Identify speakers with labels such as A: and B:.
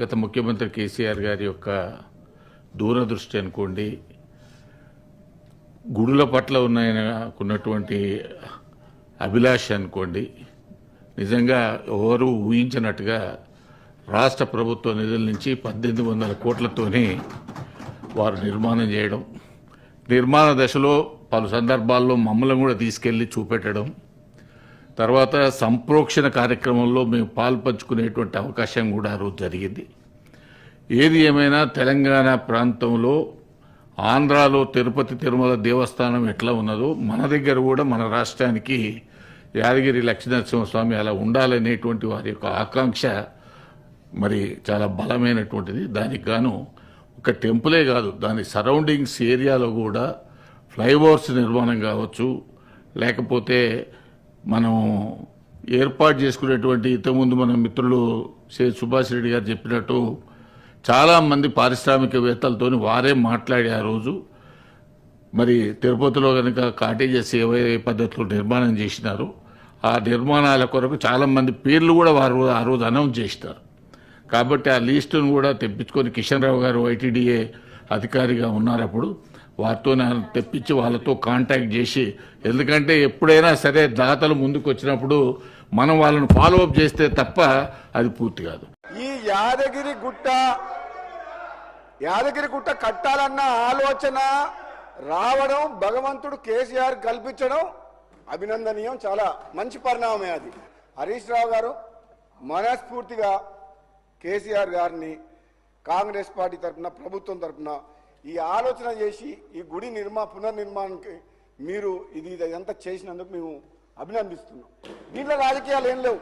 A: గత ముఖ్యమంత్రి కేసీఆర్ గారి యొక్క దూరదృష్టి అనుకోండి గుడుల పట్ల ఉన్న అభిలాష అనుకోండి నిజంగా ఎవరు ఊహించినట్టుగా రాష్ట్ర ప్రభుత్వ నిధుల నుంచి పద్దెనిమిది వందల కోట్లతోనే వారు నిర్మాణం చేయడం నిర్మాణ దశలో పలు సందర్భాల్లో మమ్మల్ని కూడా తీసుకెళ్ళి చూపెట్టడం తర్వాత సంప్రోక్షణ కార్యక్రమంలో మేము పాల్పంచుకునేటువంటి అవకాశం కూడా ఆ రోజు జరిగింది. ఏది ఏమైనా తెలంగాణ ప్రాంతంలో ఆంధ్రాలో తిరుపతి తిరుమల దేవస్థానం ఎట్లా ఉన్నదో మన దగ్గర కూడా మన రాష్ట్రానికి యాదగిరి లక్ష్మీనరసింహస్వామి అలా ఉండాలనేటువంటి వారి యొక్క ఆకాంక్ష మరి చాలా బలమైనటువంటిది. దానికి గాను ఒక టెంపులే కాదు దాని సరౌండింగ్స్ ఏరియాలో కూడా ఫ్లైఓవర్స్ నిర్మాణం కావచ్చు లేకపోతే మనం ఏర్పాటు చేసుకునేటువంటి ఇంతకుముందు మన మిత్రులు శ్రీ సుభాష్ రెడ్డి గారు చెప్పినట్టు చాలామంది పారిశ్రామికవేత్తలతో వారే మాట్లాడి ఆ రోజు. మరి తిరుపతిలో కనుక కాటేజెస్ ఏవే పద్ధతిలో నిర్మాణం చేసినారో. ఆ నిర్మాణాల కొరకు చాలామంది పేర్లు కూడా వారు ఆ రోజు అనౌన్స్ చేసినారు. కాబట్టి ఆ లీస్టును కూడా తెప్పించుకొని కిషన్ రావు గారు ఐటీడీఏ అధికారిగా ఉన్నారు అప్పుడు. వారితో నన్ను తెప్పించి వాళ్ళతో కాంటాక్ట్ చేసి ఎందుకంటే ఎప్పుడైనా సరే దాతలు ముందుకు వచ్చినప్పుడు మనం వాళ్ళని ఫాలో అప్ చేస్తే తప్ప అది పూర్తి కాదు.
B: ఈ యాదగిరి గుట్ట యాదగిరి గుట్ట కట్టాలన్న ఆలోచన రావడం భగవంతుడు కేసీఆర్ కల్పించడం అభినందనీయం చాలా మంచి పరిణామమే అది. హరీష్ రావు గారు మనస్ఫూర్తిగా కేసీఆర్ గారిని కాంగ్రెస్ పార్టీ తరఫున ప్రభుత్వం తరఫున ఈ ఆలోచన చేసి ఈ గుడి నిర్మా పునర్నిర్మాణానికి మీరు ఇది ఇదంతా చేసినందుకు మేము అభినందిస్తున్నాం. దీంట్లో రాజకీయాలు ఏం లేవు.